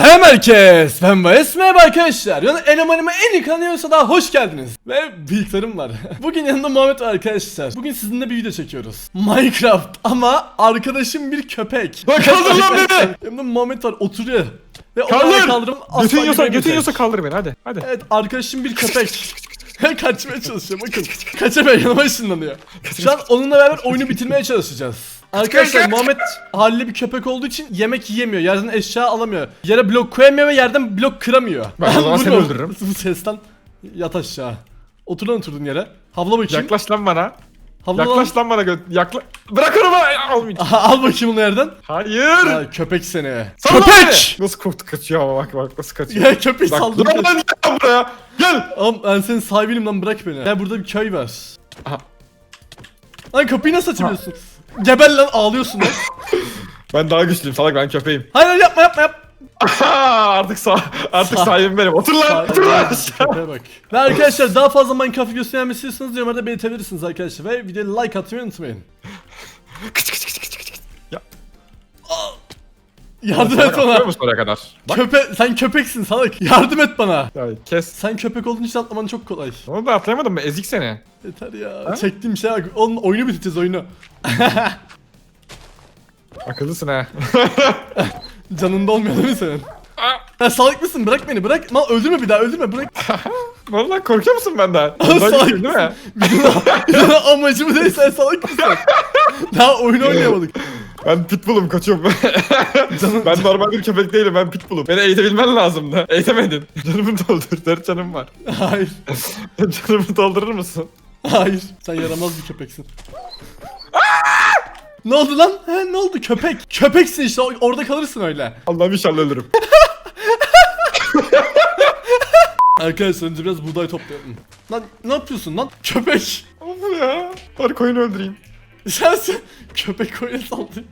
Selam herkes. Ben Bayes. Merhaba arkadaşlar. Yani elemanıma en iyi kanalıyorsa daha hoş geldiniz. Ve bıyıklarım var. Bugün yanımda Muhammed var arkadaşlar. Bugün sizinle bir video çekiyoruz. Minecraft ama arkadaşım bir köpek. Lan kaldır lan beni! Yanımda Muhammed var oturuyor. Ve onu Kaldır! kaldırım Götün yiyorsa, götün yiyorsa kaldır beni hadi. Hadi. Evet arkadaşım bir köpek. Kaçmaya çalışıyor bakın. Kaçamıyor yanıma ışınlanıyor. Şu an onunla beraber oyunu bitirmeye çalışacağız. Arkadaşlar Muhammed halli bir köpek olduğu için yemek yiyemiyor. Yerden eşya alamıyor. Yere blok koyamıyor ve yerden blok kıramıyor. Ben o zaman seni Vurma. öldürürüm. Bu sesten yat aşağı. Otur lan oturdun yere. Havla bakayım. Yaklaş lan bana. Havla Yaklaş lan bana. gö- Yakla... Bırak onu bana. Ya, Almayacağım. Al bakayım onu yerden. Hayır. Ha, köpek seni. Salla köpek! beni. Nasıl korktu kaçıyor ama bak bak nasıl kaçıyor. Ya köpek Bak saldı. dur lan gel buraya. Gel. Oğlum ben senin sahibinim lan bırak beni. Ya burada bir köy var. Aha. Lan kapıyı nasıl açıyorsun? Gebel lan ağlıyorsun lan. Ben daha güçlüyüm salak ben köpeğim. Hayır hayır, yapma yapma yap. artık sağ artık Sağ- sahibim benim. Otur lan. Otur lan. Köpeğe bak. Ve arkadaşlar daha fazla Minecraft videosu gelmesi istiyorsanız yorumlarda belirtebilirsiniz arkadaşlar. Ve videoya like atmayı unutmayın. Kıç kıç kıç kıç kıç. kıç. Ya. Yardım et bana. musun oraya kadar? Bak. Köpe sen köpeksin salak. Yardım et bana. Ya kes. Sen köpek olduğun için atlaman çok kolay. Onu da atlayamadım mı? Ezik seni. Yeter ya. Çektiğim şey bak. Onun oyunu bitireceğiz oyunu. Akıllısın ha. Canında olmuyor değil mi senin? Ya salak mısın? Bırak beni bırak. Lan öldürme bir daha öldürme bırak. Vallahi korkuyor musun benden? Salak değil mi? Amacım değil sen salak mısın? Daha oyun oynayamadık. Ben pitbullum koçum. Canım, ben normal bir köpek değilim ben pitbullum. Beni eğitebilmen lazımdı. Eğitemedin. Canımı doldur. Dört canım var. hayır. Canımı doldurur musun? Hayır. Sen yaramaz bir köpeksin. ne oldu lan? He, ne oldu köpek? Köpeksin işte orada kalırsın öyle. Allah'ım inşallah ölürüm. Arkadaşlar önce biraz buğday toplayalım. Lan ne yapıyorsun lan? Köpek. Of ya. Bari koyunu öldüreyim. Sen, sen köpek koyuna saldın.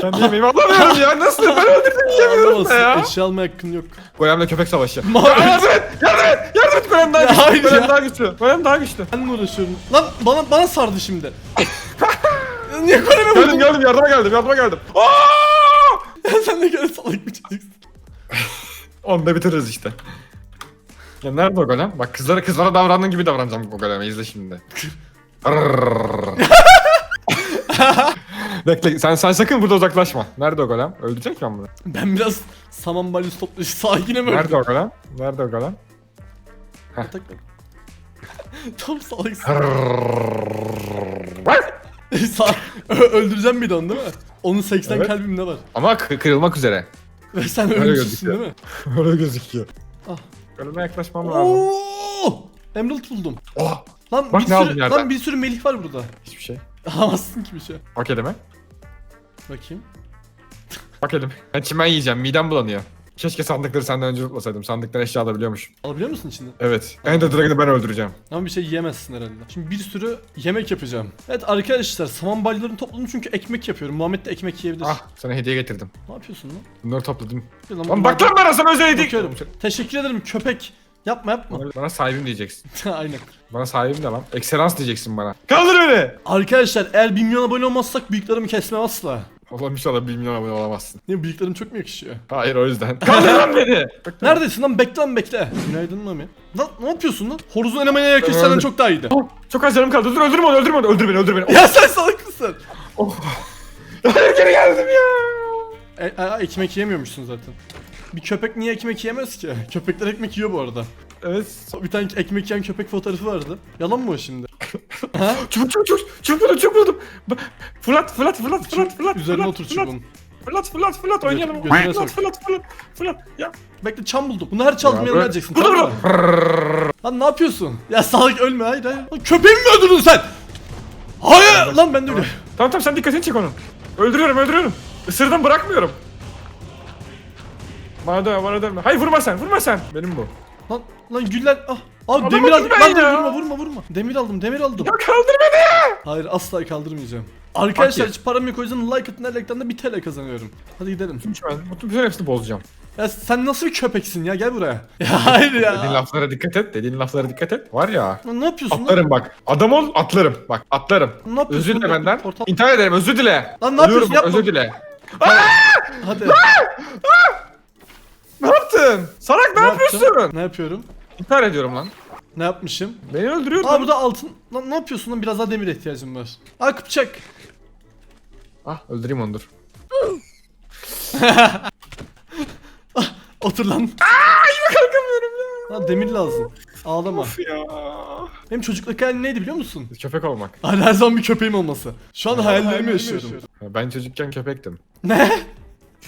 Kendi yemeğimi alamıyorum ya. Nasıl? Ben öldürdüm yiyemiyorum da ya. Eşya alma hakkın yok. Golemle köpek savaşı. Ya yardım et! Yardım et! Yardım et! Golem daha Ya güçlü. hayır Golem ya. daha güçlü. Golem daha güçlü. ben mi uğraşıyorum? Lan bana bana sardı şimdi. Niye koleme Geldim vurdun? geldim yardıma geldim yardıma geldim. Aa! Sen ne kadar salak bir çocuksun. Onu da bitiririz işte. Ya nerede o golem? Bak kızlara kızlara davrandığın gibi davranacağım o goleme izle şimdi. Rrrr. Bekle sen sen sakın burada uzaklaşma. Nerede o golem? Öldürecek mi ben bunu? Ben biraz saman balyoz toplayıp sakine mi Nerede o golem? Nerede o golem? Tam salaksın. Sa Ö- öldüreceğim bir de onu değil mi? Onun 80 Evet. kalbimde var. Ama kı- kırılmak üzere. Ve sen ölümsüzsün değil mi? Öyle gözüküyor. Ah. Goleme yaklaşmam lazım. Oo! Emerald buldum. Oh! Lan Bak bir ne sürü yerden. lan bir sürü melih var burada. Hiçbir şey. Alamazsın ki bir şey. Bak elime. Bakayım. Bak elime. Ben çimen yiyeceğim. Midem bulanıyor. Keşke sandıkları senden önce tutmasaydım. Sandıktan eşya alabiliyormuşum. Alabiliyor musun içinde? Evet. Ender Dragon'ı ben öldüreceğim. Ama bir şey yiyemezsin herhalde. Şimdi bir sürü yemek yapacağım. Evet arkadaşlar saman balyalarını topladım çünkü ekmek yapıyorum. Muhammed de ekmek yiyebilir. Ah sana hediye getirdim. Ne yapıyorsun lan? Bunları topladım. Bir Lan, Lan bak lan bana sana özel hediye. Bakıyorum. Teşekkür ederim köpek. Yapma yapma. Bana, sahibim diyeceksin. Aynen. Bana sahibim de lan. Ekselans diyeceksin bana. Kaldır beni. Arkadaşlar eğer 1 milyon abone olmazsak bıyıklarımı kesmem asla. Allah'ım inşallah 1 milyon abone olamazsın. Niye bıyıklarım çok mu yakışıyor? Hayır o yüzden. Kaldır lan beni. Neredesin lan bekle lan bekle. Günaydın Mami. Lan ne yapıyorsun lan? Horozun elemene yakış senden çok daha iyiydi. Oh, çok az canım kaldı. Dur öldürme onu öldürme onu. Öldür beni öldür beni. ya sen salak mısın? Hayır geri geldim ya. E, e, ekmek yiyemiyormuşsun zaten. Bir köpek niye ekmek yiyemez ki? Köpekler ekmek yiyor bu arada. Evet. Bir tane ekmek yiyen köpek fotoğrafı vardı. Yalan mı o şimdi? ha? Çubuk çubuk çubuk. Çubuk çubuk buldum. Fırlat fırlat fırlat fırlat fırlat. Üzerine fırlat, otur fırlat, çubuğun. Fırlat fırlat fırlat oynayalım. Fırlat sok. fırlat fırlat fırlat. Ya. Bekle çam buldum. Bunu her çaldığım Ya yanına vereceksin. Burada burada. Lan ne yapıyorsun? Ya salak ölme hayır hayır. Lan köpeğimi mi öldürdün sen? Hayır lan ben de öyle. Tamam tamam sen dikkatini çek onu. Öldürüyorum öldürüyorum. Isırdım bırakmıyorum. Bana dönme bana dönme. Hayır vurma sen vurma sen. Benim bu. Lan lan güller ah. Abi Adamı demir aldım. Lan dur, ya. vurma vurma vurma. Demir aldım demir aldım. Ya kaldır beni. Hayır asla kaldırmayacağım. Arkadaşlar hiç param yok o yüzden like atın her like'tan da bir TL kazanıyorum. Hadi gidelim. Ben bütün hepsini bozacağım. Ya sen nasıl bir köpeksin ya gel buraya. Ya hayır Dediğin ya. laflara dikkat et. Dediğin laflara dikkat et. Var ya. Lan ne yapıyorsun lan? Atlarım bak. Adam ol atlarım. Bak atlarım. Ne yapıyorsun Özür dile lan? benden. Portal- İntihar ederim özür dile. Lan ne yapıyorsun? Yapma. Özür dile. Hadi. Yaptın? Salak ne, yaptım? yapıyorsun? Ne yapıyorum? İntihar ediyorum lan. Ne yapmışım? Beni öldürüyor Aa burada altın. Lan ne yapıyorsun lan? Biraz daha demir ihtiyacım var. Aa kıpçak. Ah öldüreyim onu dur. Otur lan. Yine kalkamıyorum ya. Lan demir lazım. Ağlama. Of ya. Benim çocukluk hayalim neydi biliyor musun? Köpek olmak. Hani her zaman bir köpeğim olması. Şu an hayallerimi yaşıyorum. Ben çocukken köpektim. Ne?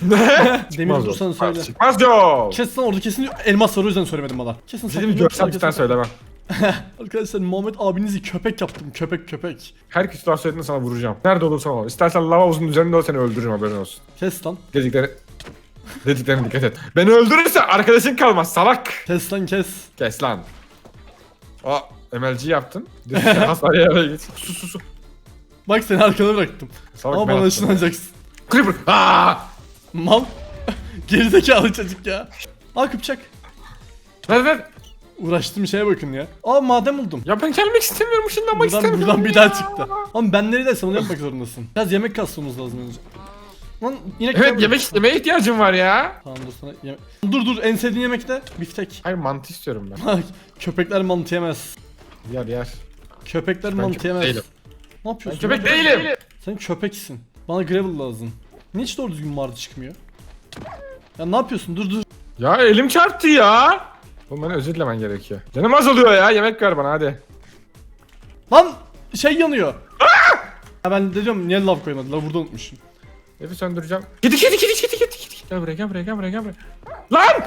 Ne? Demir Çıkmaz yol. söyle. Çıkmaz yol. Kesin orada kesin elmas var o yüzden söylemedim bana. Kesin Dedim saklanıyor, görsem cidden arkasına- söylemem. Arkadaşlar Muhammed abinizi köpek yaptım. Köpek köpek. Her kötü laf söylediğinde sana vuracağım. Nerede olursan ol. İstersen lava havuzunun üzerinde ol seni öldürürüm haberin olsun. Kes lan. Dedikleri... Dediklerine dikkat et. Beni öldürürse arkadaşın kalmaz salak. Kes lan kes. Kes lan. Aa MLG yaptın. Dur, Hastaneye git. Sus sus sus. Bak seni arkana bıraktım. Salak Ama ben bana attım. ışınlanacaksın. Creeper. Aa! Mal. Gerizekalı çocuk ya. Aa kıpçak. Ver ver. Uğraştığım şeye bakın ya. Aa maden buldum. Ya ben gelmek istemiyorum ışınlanmak Buradan, istemiyorum. buradan bir daha çıktı. Ama ben neredeysem onu yapmak zorundasın. Biraz yemek kasmamız lazım önce. Lan yine Evet yemek yemeye ihtiyacım var ya. Tamam dur sana yemek. Dur dur en sevdiğin yemek ne? Biftek. Hayır mantı istiyorum ben. Köpekler mantı yemez. Yer yer. Köpekler Ben mantı köpek yemez. değilim. Ne yapıyorsun? Ben köpek değilim. Sen köpeksin. Bana gravel lazım. Niye hiç doğru düzgün mardı çıkmıyor? Ya ne yapıyorsun? Dur dur. Ya elim çarptı ya. Oğlum bana özür dilemen gerekiyor. Canım azalıyor ya yemek ver bana hadi. Lan şey yanıyor. ya ben de diyorum niye lav koymadın? Lav burada unutmuşum. Evi söndüreceğim. Kedi kedi kedi kedi kedi kedi. Gel buraya gel buraya gel buraya gel buraya. Lan!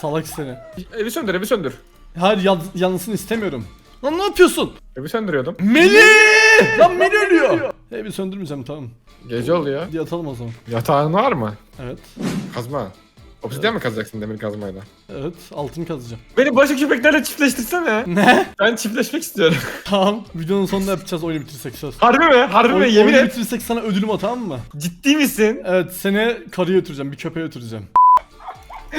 Salak seni. Evi söndür evi söndür. Hayır yan, yansın istemiyorum. Lan ne yapıyorsun? Evi söndürüyordum. Melih! Lan Melih ölüyor. Hey bir söndürmeyeceğim tamam. Gece oluyor. Hadi yatalım o zaman. Yatağın var mı? Evet. Kazma. Obsidyen mi kazacaksın demir kazmayla? Evet altın kazacağım. Beni başka köpeklerle çiftleştirsene. Ne? Ben çiftleşmek istiyorum. Tamam. Videonun sonunda yapacağız oyunu bitirirsek söz. Harbi mi? Harbi mi? Oy- Yemin oyunu et. bitirirsek sana ödülüm at tamam mı? Ciddi misin? Evet seni karıya götüreceğim. Bir köpeğe götüreceğim.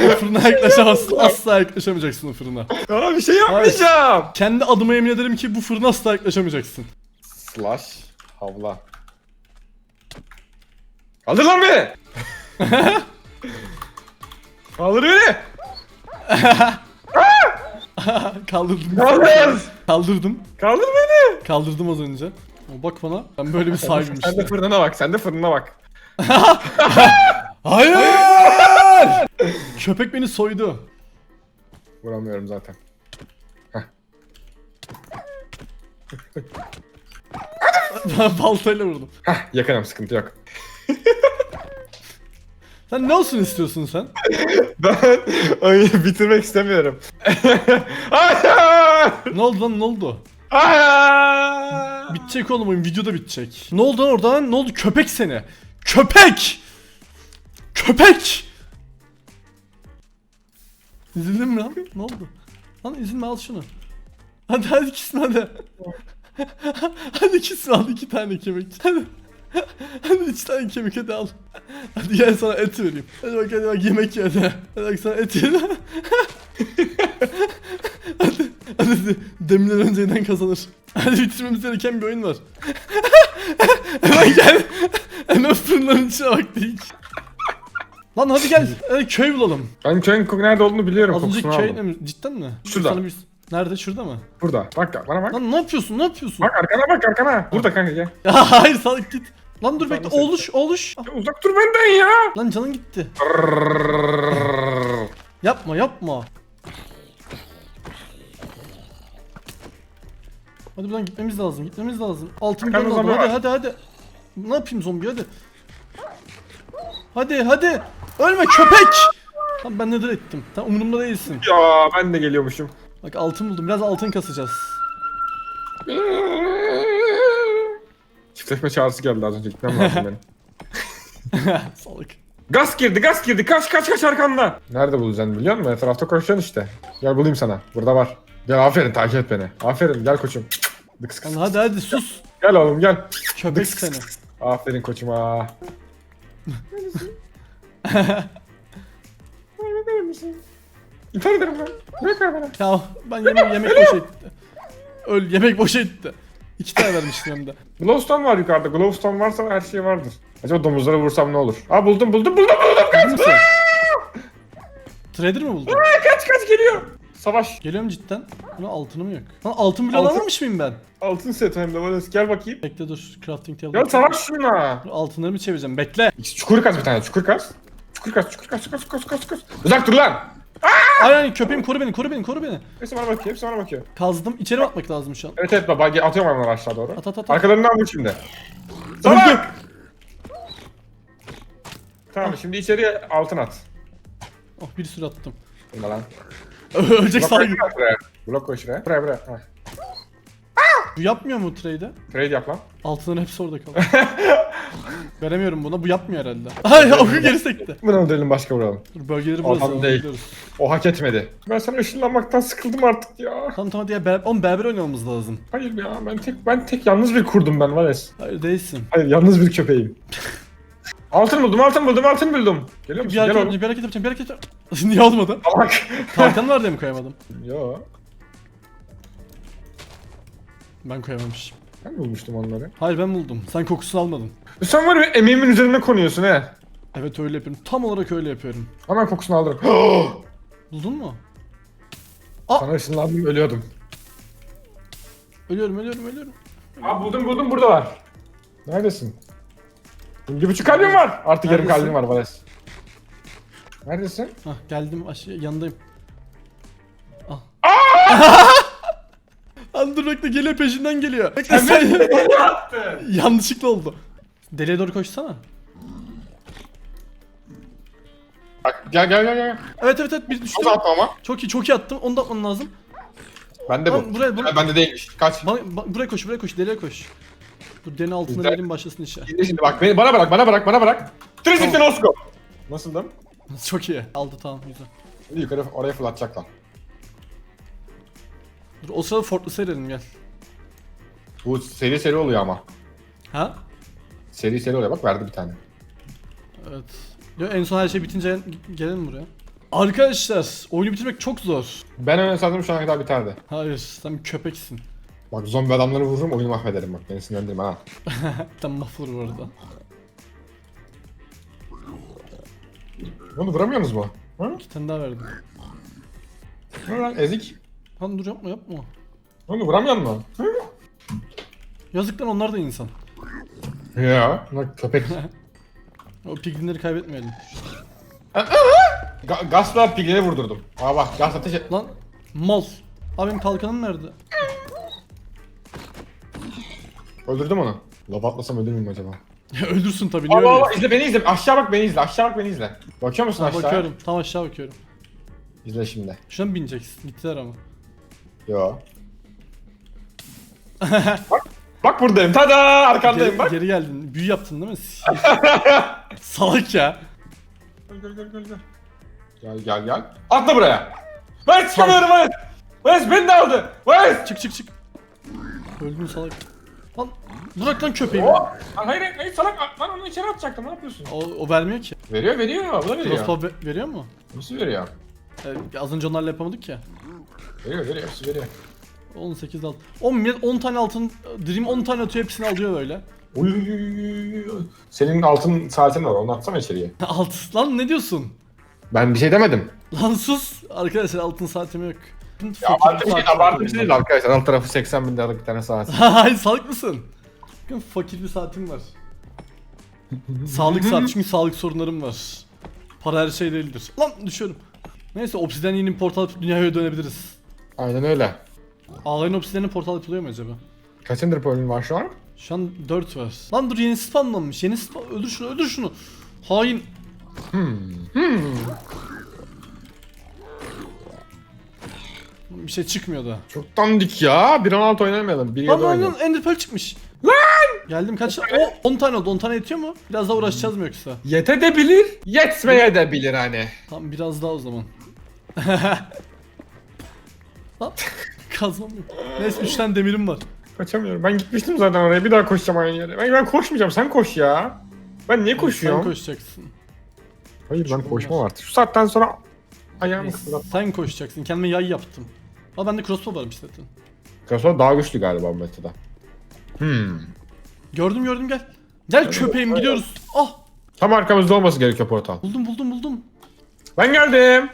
o fırına yaklaşamazsın. Asla yaklaşamayacaksın o fırına. Aa bir şey yapmayacağım. Kendi adıma yemin ederim ki bu fırına asla yaklaşamayacaksın. Slash havla. Kaldır lan beni. Kaldır beni. Kaldırdım. Kaldır. Kaldırdım. Kaldır beni. Kaldırdım az önce. Ama bak bana. Ben böyle bir sahibim Sen de işte. fırına bak. Sen de fırına bak. Hayır! Köpek beni soydu. Vuramıyorum zaten. Ben baltayla vurdum. Hah yakınım sıkıntı yok. Sen ne olsun istiyorsun sen? Ben oyunu bitirmek istemiyorum. Hayır! Ne oldu lan ne oldu? Hayır! Bitecek oğlum oyun videoda bitecek. Ne oldu lan orada lan? Ne oldu? Köpek seni. Köpek! Köpek! İzledin mi lan? Ne oldu? Lan izin al şunu. Hadi hadi kisme hadi. Hadi kisme al iki tane kemik. Hadi. Hadi üç tane kemik hadi al. Hadi gel sana et vereyim. Hadi bak hadi bak yemek ye hadi. Hadi bak sana et yedim. hadi. Hadi demirler önceden kazanır. Hadi bitirmemiz gereken bir oyun var. Hemen gel. Hemen fırınların içine bak ilk. Lan hadi gel. Hadi köy bulalım. Ben köyün nerede olduğunu biliyorum. Az önceki kokusunu köy aldım. Cidden mi? Şurada. Sana bir- Nerede? Şurada mı? Burada. Bak bana bak. Lan ne yapıyorsun? Ne yapıyorsun? Bak arkana bak arkana. Burada kanka gel. Ya hayır salak git. Lan dur bekle. oğluş. Ya uzak dur benden ya. Lan canın gitti. Yapma, yapma. Hadi buradan gitmemiz lazım. Gitmemiz lazım. Altın lazım. Hadi var. hadi hadi. Ne yapayım zombi hadi. Hadi hadi. Ölme köpek. Tamam ben nedir ettim. Sen umurumda değilsin. Ya ben de geliyormuşum. Bak altın buldum. Biraz altın kasacağız. Çiftleşme çağrısı geldi az önce gitmem lazım benim. Salak. Gaz girdi gaz girdi kaç kaç kaç arkanda. Nerede bulacaksın biliyor musun? Etrafta koşacaksın işte. Gel bulayım sana. Burada var. Gel aferin takip et beni. Aferin gel koçum. Dıks kıs. Hadi hadi sus. Gel oğlum gel. Köpek seni. Aferin koçuma. İntihar ederim. Bırak ver bana. Ya ben yemek, yemek boşa gitti. Öl yemek boşa gitti. İki tane vermiştim hem de. Glowstone var yukarıda. Glowstone varsa her şey vardır. Acaba domuzlara vursam ne olur? Aa buldum buldum buldum buldum. Değil misin? Trader mi buldun? Kaç kaç geliyor. Savaş. Geliyorum cidden. Bunun altınım yok. Lan altın bile Altın- alamamış mıyım ben? Altın set hem de Vales gel bakayım. Bekle dur. Crafting table. Gel savaş şuna. Dur, Altınlarımı çevireceğim. Bekle. Çukur kaz bir tane çukur kaz. Çukur kaz çukur kaz çukur kaz çukur kaz çukur kaz. Uzak dur lan. Ay ay köpeğim koru beni koru beni koru beni. Hepsi bana bakıyor hepsi bana bakıyor. Kazdım. İçeri atmak lazım şu an? Evet evet baba gel- atıyorum onları aşağı doğru. At at at. at. Arkalarından vur şimdi. Salak! Tamam şimdi içeriye altın at. Oh bir sürü attım. Bunda lan. Ölecek Blok koy gibi. şuraya, buraya. Blok koy şuraya. Buraya buraya. Bu yapmıyor mu trade'i? Trade yap lan. Altınların hepsi orada kaldı. Veremiyorum buna. Bu yapmıyor herhalde. Ay oku geri sekti. Bunu öldürelim başka vuralım. Dur bölgeleri Adam burası. değil. Gidiyoruz. O hak etmedi. Ben sana ışınlanmaktan sıkıldım artık ya. Tamam tamam diye ber Oğlum beraber oynamamız lazım. Hayır ya ben tek ben tek yalnız bir kurdum ben Vales. Hayır değilsin. Hayır yalnız bir köpeğim. altın buldum altın buldum altın buldum. Geliyor Bir musun? hareket Gel yapacağım, oğlum. bir hareket yapacağım, bir hareket yapacağım. Niye olmadı? Salak. Kalkan var diye mi koyamadım? Yo. Ben koyamamışım. Ben bulmuştum onları. Hayır ben buldum. Sen kokusunu almadın. Sen var ya emeğimin üzerine konuyorsun he. Evet öyle yapıyorum. Tam olarak öyle yapıyorum. Hemen kokusunu alırım. Buldun mu? Sana ışınlandım ölüyordum. Ölüyorum ölüyorum ölüyorum. Abi buldum buldum buradalar. Neredesin? Bir buçuk kalbim var. Artık yarım Neredesin? kalbim var Vales. Neredesin? Hah geldim aşağı yanındayım. Dur bekle geliyor peşinden geliyor. Bekle sen. Ne yaptın? Yanlışlıkla oldu. Deliye doğru koşsana. Bak gel gel gel gel. Evet evet evet bir düştü. Çok ama. Çok iyi çok iyi attım. Onu da atman lazım. Bende Lan bu. buraya- buraya- Ha, bende değilmiş. Kaç. Bana, ba- buraya koş buraya koş deliye koş. Dur derin altında Güzel. verin başlasın işe. Şimdi şimdi bak beni bana bırak bana bırak bana bırak. Trizikten Tamam. Osko. Nasıldım? Çok iyi. Aldı tamam güzel. Yukarı oraya fırlatacaklar. Dur o sırada Fortress'a seyredelim gel. Bu seri seri oluyor ama. Ha? Seri seri oluyor bak verdi bir tane. Evet. Ya en son her şey bitince gelelim buraya. Arkadaşlar oyunu bitirmek çok zor. Ben öyle sandım şu ana kadar biterdi. Hayır sen bir köpeksin. Bak zombi adamları vururum oyunu mahvederim bak beni sinirlendirme ha. Tam mahvolur bu arada. Bunu vuramıyorsunuz mu? Hı? İki tane daha verdim. Lan ezik? Lan dur yapma yapma. Bunu vuramıyor mu? Yazık lan onlar da insan. Ya. Bak köpek. O piglinleri kaybetmeyelim. Ga gasla pigleri vurdurdum. Aa bak gaz ateş et. Lan mal. Abi benim kalkanım nerede? Öldürdüm onu. Lava atlasam ölür müyüm acaba? Ya Öldürsün tabii niye Aa öyle? izle beni izle. Aşağı bak beni izle. Aşağı bak beni izle. Bakıyor musun aşağı? bakıyorum. Tam aşağı bakıyorum. İzle şimdi. Şuna mı bineceksin? Gittiler ama. Yo. bak. Bak buradayım. Tada arkandayım Geri, bak. geri geldin. Büyü yaptın değil mi? Salak ya. Gel gel gel gel. Gel gel gel. Atla buraya. Ben çıkamıyorum Vales. Vales beni de aldı. Vales. Çık çık çık. Öldün salak. Lan bırak lan köpeğimi. Oo. Hayır hayır hayır salak. Ben onu içeri atacaktım. Ne yapıyorsun? O, o vermiyor ki. Veriyor veriyor. Bu da veriyor. Crossbow ve- veriyor mu? Nasıl veriyor? Ee, az önce onlarla yapamadık ya. Veriyor veriyor. Hepsi veriyor. 18 alt. 10 millet 10 tane altın Dream 10 tane atıyor hepsini alıyor böyle. Uy, uy, uy, uy. Senin altın saatin var. Onu atsana içeriye. Alt lan ne diyorsun? Ben bir şey demedim. Lan sus. Arkadaşlar altın saatim yok. Ya abartı bir şey, abartı bir şey değil arkadaşlar. Alt tarafı 80 bin liralık bir tane saat. Hayır salak mısın? Bakın fakir bir saatim var. sağlık saat çünkü sağlık sorunlarım var. Para her şey değildir. Lan düşüyorum. Neyse obsidyen yeni portal dünyaya dönebiliriz. Aynen öyle. Ağlayın obsidyenin portal yapılıyor mu acaba? Kaç ender pearl'ün var şu an? Şu an 4 var. Lan dur yeni spamlanmış. Yeni spam... Öldür şunu öldür şunu. Hain. Bir şey çıkmıyor da. Çok dandik ya. 1.16 oynamayalım. 1 Lan yılda lan oynayalım. lan Ender Pearl çıkmış. Lan! Geldim kaç O 10 tane oldu. 10 tane yetiyor mu? Biraz daha uğraşacağız mı yoksa? Yete de bilir, yetmeye de bilir hani. Tamam biraz daha o zaman. Lan kazmam yok. Neyse 3 tane demirim var. Kaçamıyorum. Ben gitmiştim zaten oraya. Bir daha koşacağım aynı yere. Ben, ben koşmayacağım. Sen koş ya. Ben niye koşuyorum? Sen koşacaksın. Hayır ben koşmam artık. Şu saatten sonra ayağımı kıpırdat. Sen koşacaksın. Kendime yay yaptım. Aa bende crossbow varmış zaten. Kasol daha güçlü galiba bu metada. Hmm. Gördüm gördüm gel. Gel köpeğim gidiyoruz. Ah Tam arkamızda olması gerekiyor portal. buldum buldum buldum. Ben geldim.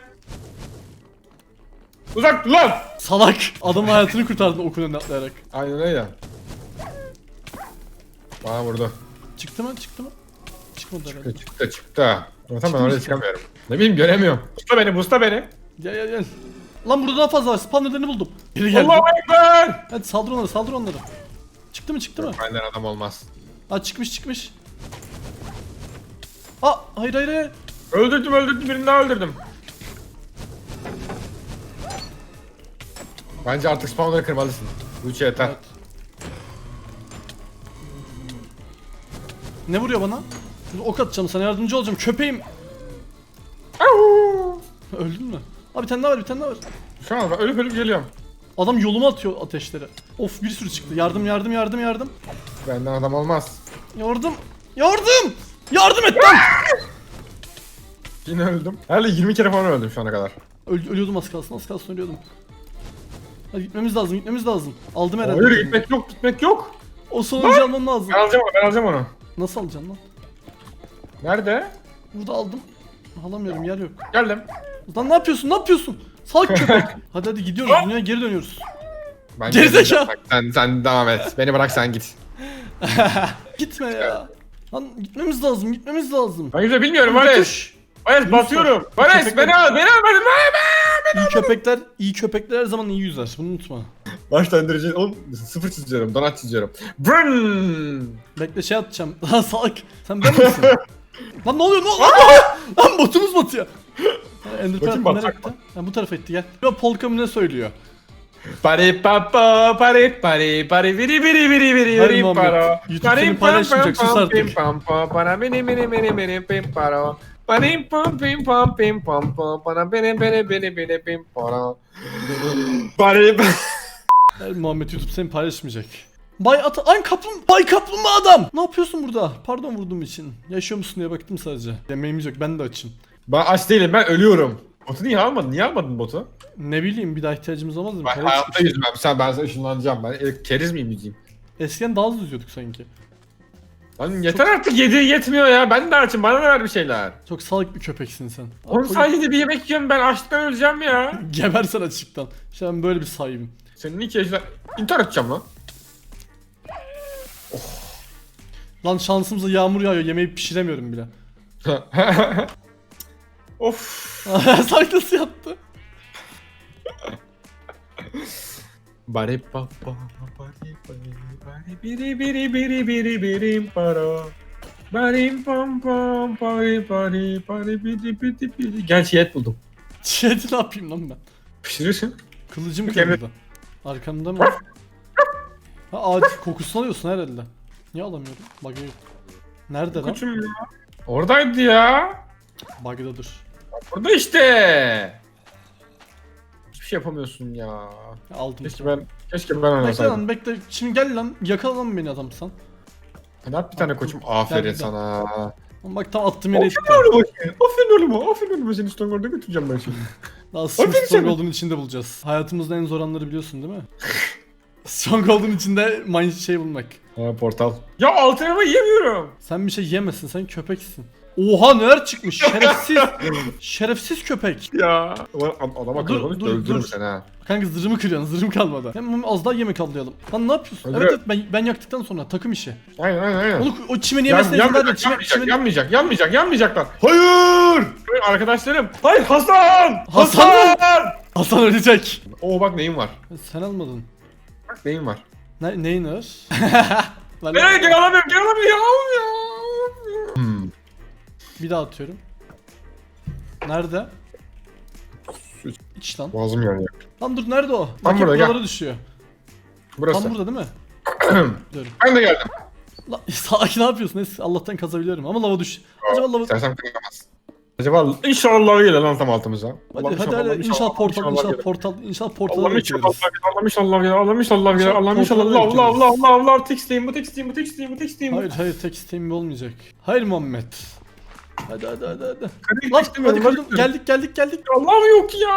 Uzak dur lan. Salak. Adamın hayatını kurtardın okul önüne atlayarak. Aynen öyle. Bana vurdu. Çıktı mı? Çıktı mı? Çıkmadı herhalde. Çıktı çıktı çıktı. Zaten ben oraya çıkamıyorum. Ne bileyim göremiyorum. Busta beni busta beni. Gel gel gel. Lan burada daha fazla var. Spawner'larını buldum. Geri geldi. Allahu Ekber. Hadi saldır onları saldır onları. Çıktı mı çıktı mı? Benden adam olmaz. Ha çıkmış çıkmış. Aa hayır hayır hayır. Öldürdüm öldürdüm birini daha öldürdüm. Bence artık spawnları kırmalısın. Bu üç yeter. Evet. Ne vuruyor bana? Dur, ok atacağım sana yardımcı olacağım köpeğim. Öldün mü? Abi bir tane daha var bir tane daha var. Şu an ben ölüp ölüp geliyorum. Adam yoluma atıyor ateşleri. Of bir sürü çıktı. Yardım yardım yardım yardım. Benden adam olmaz. Yardım. Yardım. Yardım et lan. Yine öldüm. Herhalde 20 kere falan öldüm şu ana kadar. Öl- ölüyordum az kalsın az kalsın ölüyordum. Hadi gitmemiz lazım gitmemiz lazım. Aldım herhalde. Hayır gitmek yok gitmek yok. O sonuncu almam lazım. Ben alacağım onu ben alacağım onu. Nasıl alacaksın lan? Nerede? Burada aldım. Alamıyorum yer yok. Geldim. Lan ne yapıyorsun ne yapıyorsun? Salak köpek. hadi hadi gidiyoruz dünyaya geri dönüyoruz. Ben Gerizekalı. geleceğim. Bak, Sen, sen devam et. Beni bırak sen git. Gitme ya. Lan gitmemiz lazım gitmemiz lazım. Ben yüzde bilmiyorum Vares. Götür. Vares batıyorum. Vares Köpekler- beni al beni al beni al. İyi köpekler, iyi köpekler her zaman iyi yüzer. Bunu unutma. Baştan indireceğiz. Oğlum sıfır çiziyorum. Donat çiziyorum. Brrrn. Bekle şey atacağım. Lan salak. Sen ben misin? Lan ne oluyor ne oluyor? Lan botumuz batıyor. Ender Bakayım batacak nereye gitti? Ha, bu tarafa gitti gel. Ya Polka mı ne söylüyor? Pari papa pari pari pari viri viri viri viri Hadi viri Muhammed. paro. YouTube seni paylaşmayacak, sus artık. Pam pam para bini bini bini bini pim paro. Parim pam pim pam pim pam pam para bini bini bini bini pim paro. Pari Her Muhammed YouTube seni paylaşmayacak. Bay Ata... Ay kaplum... Bay kaplumbağa adam! Ne yapıyorsun burada? Pardon vurduğum için. Yaşıyor musun diye baktım sadece. Yemeğimiz yok ben de açım. Ben aç değilim ben ölüyorum. Botu niye almadın? Niye almadın botu? Ne bileyim bir daha ihtiyacımız olmaz mı? Ben Para hayatta çıkmış. yüzmem. Sen ben sana ışınlanacağım. Ben e, keriz miyim yüzeyim? Eskiden daha hızlı yüzüyorduk sanki. Lan yeter artık yediği yetmiyor ya. Ben de açım. Bana da ver bir şeyler. Çok salak bir köpeksin sen. Oğlum Koy- sadece bir yemek yiyorum ben açlıktan öleceğim ya. Gebersen açıktan. İşte ben böyle bir sahibim. Senin iki yaşında intihar edeceğim lan. Lan şansımıza yağmur yağıyor yemeği pişiremiyorum bile. of. Salak nasıl yaptı? Bari pa pa bari bari bari biri biri biri biri biri para. Bari pam pam bari bari bari biri biri biri. Gerçi et buldum. Çiğdi ne yapayım lan ben? Pişirirsin. Kılıcım kırıldı. Arkamda mı? Ha ağaç kokusunu alıyorsun herhalde. Niye alamıyorum? Yok. Nerede lan? Koçum ya. Oradaydı ya. Bug'da dur. Burada işte. Hiçbir şey yapamıyorsun ya. Aldım. Keşke ben keşke ben Bekle oynasaydım. lan bekle. Şimdi gel lan. Yakala lan beni adamsan. At bir tane koçum. Aferin gel. sana. Lan Bak tam attım yere gitti. Aferin oğlum. Aferin oğlum. Aferin oğlum. Seni Stonegold'a götüreceğim ben şimdi. Daha Aferin sana. içinde bulacağız. Hayatımızda en zor anları biliyorsun değil mi? Stronghold'un içinde mine şey bulmak. Ha portal. Ya altın elma yiyemiyorum. Sen bir şey yemesin sen köpeksin. Oha neler çıkmış şerefsiz. şerefsiz köpek. Ya. Ulan ad- adama Dur, kırılmış dur, öldürürüm dur. seni ha. Kanka zırhımı kırıyorsun zırhım kalmadı. Hem az daha yemek avlayalım. Lan ne yapıyorsun? Öldür. Evet evet ben, ben yaktıktan sonra takım işi. Aynen aynen aynen. Onu o çimeni Yan, yemesine izin verme. yanmayacak, Çimen, yanmayacak, çimeni... yanmayacak, yanmayacak, yanmayacaklar. Hayır! Hayır arkadaşlarım. Hayır Hasan! Hasan mı? Hasan ölecek. Oo bak neyim var. Sen almadın. Bak neyim var. Ne, neyin var? Ben- Nereye gel alamıyorum, gel alamıyorum. Ya. Hmm. Bir daha atıyorum. Nerede? İç lan. Boğazım yanıyor. Lan dur nerede o? Tam Bak hep burada, gel. buralara düşüyor. Burası. Tam burada değil mi? Dur. Ben de geldim. Lan salak ne yapıyorsun? Neyse Allah'tan kazabiliyorum ama lava düş. Acaba lava... İstersen kıramaz. Acaba inşallah gelir lan tam altımıza. Hadi hadi hadi inşallah portal inşallah portal inşallah portal Allah'ım inşallah bekliyoruz. gelir. Allah'ım inşallah gelir. Allah'ım inşallah gelir. Allah'ım inşallah. Allah Allah Allah Allah Allah. Teksteyim bu teksteyim bu teksteyim bu teksteyim. Hayır hayır tek isteğim olmayacak. Hayır Muhammed. Hadi hadi hadi hadi. Karıyı Lan hadi kırdım. Geldik geldik geldik. Allah'ım yok ya.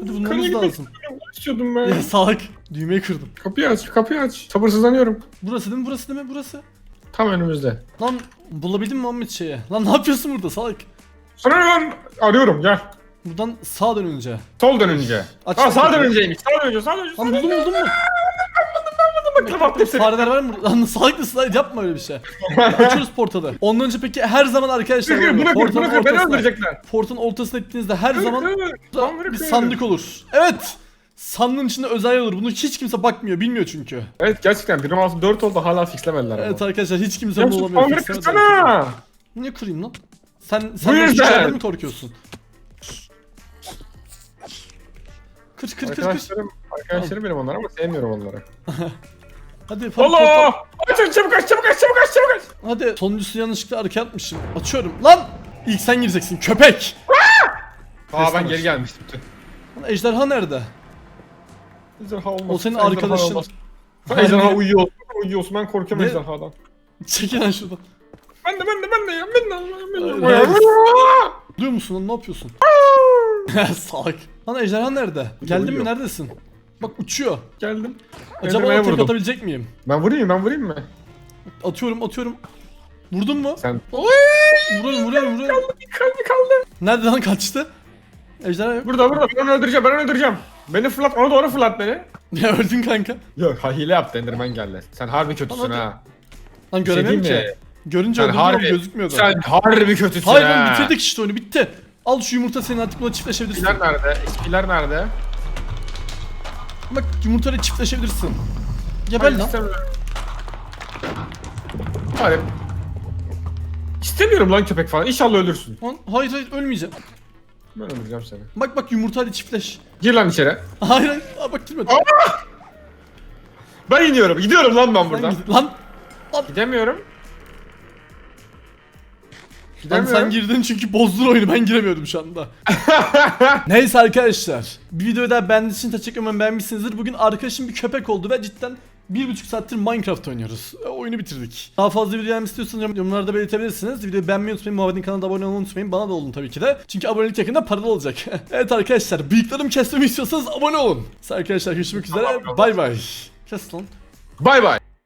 Hadi Karıya bulmamız gitmek lazım. istemiyorum. istiyordum ben. Ya salak. Düğmeyi kırdım. Kapıyı aç, kapıyı aç. Sabırsızlanıyorum. Burası değil mi? Burası değil mi? Burası. Tam önümüzde. Lan bulabildin mi Muhammed şeyi? Lan ne yapıyorsun burada salak? Sana ne lan? Arıyorum gel. Buradan sağa dönünce. Sol dönünce. Aç Aa sağ kapıyı. dönünceymiş. Sağ dönünce. Sağ dönünce. Lan buldun buldun mu? Baktım seni. Fareler var mı? Lan sağlıklısın lan yapma öyle bir şey. Açıyoruz portalı. Ondan önce peki her zaman arkadaşlar Bırakın bırakın portalın bırakın beni ortasına, öldürecekler. portalın ortasına ettiğinizde her zaman Tamam, bir bırakın. sandık olur. Evet. Sandığın içinde özel olur. Bunu hiç kimse bakmıyor, bilmiyor çünkü. Evet gerçekten 1.6 4 oldu hala fixlemediler Evet ama. arkadaşlar hiç kimse Ya bunu şu spawnları Fixlemedi. kırsana. Niye kırayım lan? Sen sen de yüzden. mi korkuyorsun? Kır kır kır kır. Arkadaşlarım, arkadaşlarım benim onlar ama sevmiyorum onları. Hadi portal. Allah! Aç aç çabuk aç çabuk aç çabuk aç çabuk aç. Hadi sonuncusu yanlışlıkla hareket atmışım. Açıyorum. Lan! İlk sen gireceksin köpek. Aa ben geri gelmiştim. Tüh. Lan ejderha nerede? Ejderha olmaz. O senin Ejderha arkadaşın. olmaz. Ejderha Anne. uyuyor olsun. Uyuyor olsun ben korkuyorum Ne? ejderhadan. Çekil lan şuradan. Ben de ben de ben de ya ben de ben de. Hayır, Ben de. Duyuyor musun lan ne yapıyorsun? Salak. Lan ejderha nerede? Geldin mi Uyuyor. neredesin? Bak uçuyor. Geldim. Acaba Enderman'e ona tek vurdum. atabilecek miyim? Ben vurayım ben vurayım mı? Atıyorum atıyorum. Vurdun mu? Sen. Vuruyorum vuruyorum vuruyorum. Kalbi kaldı. Nerede lan kaçtı? Ejderha yok. Burada burada ben onu öldüreceğim ben onu öldüreceğim. Beni fırlat ona doğru fırlat beni. Ya öldün kanka. Yok ha hile yaptı Enderman geldi. Sen harbi kötüsün ha. Lan Bir şey göremiyorum diyeyim ki. Görünce Sen öldürdüm ama harbi, gözükmüyordu. sen harbi kötüsün Hayır ha. oğlum bitirdik işte oyunu bitti. Al şu yumurta senin artık buna çiftleşebilirsin. İskiler nerede? İskiler nerede? Bak yumurtayla çiftleşebilirsin. Geber Hayır, lan. istemiyorum. Hayır. İstemiyorum lan köpek falan. İnşallah ölürsün. Lan, Hayır hayır ölmeyeceğim. Ben öldüreceğim seni. Bak bak yumurtayla çiftleş. Gir lan içeri. Hayır hayır. Aa, bak girmedi. Ben gidiyorum. Gidiyorum lan ben Lan buradan. gid- Lan. Gidemiyorum. Lan sen girdin çünkü bozdun oyunu ben giremiyordum şu anda. Neyse arkadaşlar. Bir videoyu daha beğendiğiniz için teşekkür ederim beğenmişsinizdir. Bugün arkadaşım bir köpek oldu ve cidden bir buçuk saattir Minecraft oynuyoruz. E, oyunu bitirdik. Daha fazla video gelmek istiyorsanız yorumlarda belirtebilirsiniz. Videoyu beğenmeyi unutmayın. Muhabbet'in kanalına abone olmayı unutmayın. Bana da olun tabii ki de. Çünkü abonelik yakında paralı olacak. evet arkadaşlar. Bıyıklarımı kesmemi istiyorsanız abone olun. Arkadaşlar görüşmek üzere. Bay bay. Kes lan. Bay bay.